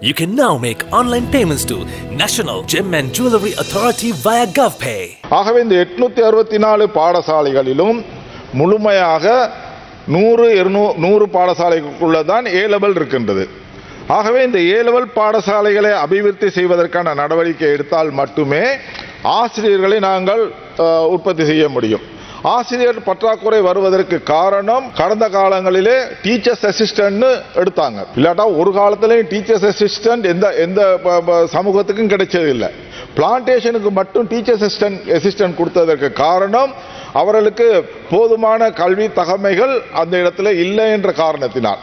You can now make online payments to National Gem and Jewelry Authority via GovPay. ஆகவே இந்த எட்நூத்தி அறுபத்தி நாலு பாடசாலைகளிலும் முழுமையாக நூறு இருநூ நூறு பாடசாலைகளுக்குள்ள தான் ஏ லெவல் இருக்கின்றது ஆகவே இந்த ஏ லெவல் பாடசாலைகளை அபிவிருத்தி செய்வதற்கான நடவடிக்கை எடுத்தால் மட்டுமே ஆசிரியர்களை நாங்கள் அஹ், உற்பத்தி செய்ய முடியும் ஆசிரியர் பற்றாக்குறை வருவதற்கு காரணம் கடந்த காலங்களிலே டீச்சர்ஸ் அசிஸ்டன்ட் எடுத்தாங்க. இல்லாட்டா ஒரு காலத்திலையும் டீச்சர்ஸ் அசிஸ்டன்ட் எந்த எந்த ப- ப- சமூகத்துக்கும் கிடைச்சது இல்லை பிளான்டேஷனுக்கு மட்டும் டீச்சர்ஸ் அசிஸ்டன்ட் அசிஸ்டன்ட் கொடுத்ததற்கு காரணம் அவர்களுக்கு போதுமான கல்வி தகமைகள் அந்த இடத்துல இல்லை என்ற காரணத்தினால்.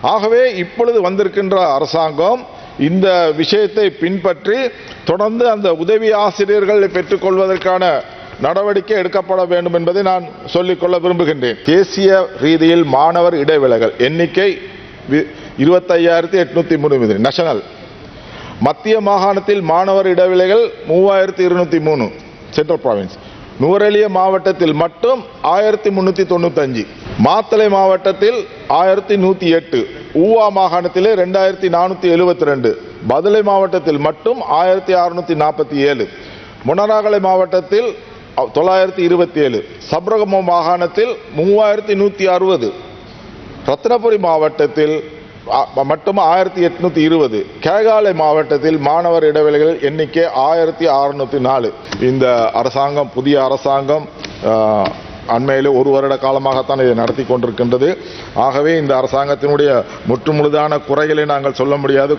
ஆகவே இப்பொழுது வந்திருக்கின்ற அரசாங்கம் இந்த விஷயத்தை பின்பற்றி தொடர்ந்து அந்த உதவி ஆசிரியர்களை பெற்றுக்கொள்வதற்கான நடவடிக்கை எடுக்கப்பட வேண்டும் என்பதை நான் சொல்லிக்கொள்ள விரும்புகின்றேன். தேசிய ரீதியில் மாணவர் இடைவிலகல் எண்ணிக்கை இருபத்தையாயிரத்தி எட்நூத்தி மூணு நேஷனல் மத்திய மாகாணத்தில் மாணவர் இடைவிலைகள் மூவாயிரத்தி இருநூத்தி மூணு சென்ட்ரல் ப்ராவின்ஸ் நுவரெலிய மாவட்டத்தில் மட்டும் ஆயிரத்தி முன்னூத்தி தொண்ணூத்தஞ்சு. மாத்தளை மாவட்டத்தில் ஆயிரத்தி நூத்தி எட்டு. ஊவா மாகாணத்திலே ரெண்டாயிரத்தி நானூத்தி எழுபத்தி ரெண்டு. பதுளை மாவட்டத்தில் மட்டும் ஆயிரத்தி அறுநூத்தி நாற்பத்தி ஏழு. முனராகலை மாவட்டத்தில் தொள்ளாயிரத்தி இருபத்தி ஏழு. சப்ரகம மாகாணத்தில் மூவாயிரத்தி நூற்றி அறுபது. ரத்னபுரி மாவட்டத்தில் மட்டும் ஆயிரத்தி எட்நூத்தி இருபது. கேகாலை மாவட்டத்தில் மாணவர் இடைவெளிகள் எண்ணிக்கை ஆயிரத்தி அறுநூத்தி நாலு. இந்த அரசாங்கம் புதிய அரசாங்கம் அண்மையில் ஒரு வருட காலமாகத்தான் இதை நடத்தி கொண்டிருக்கின்றது. ஆகவே இந்த அரசாங்கத்தினுடைய முற்றுமுழுதான குறைகளை நாங்கள் சொல்ல முடியாது.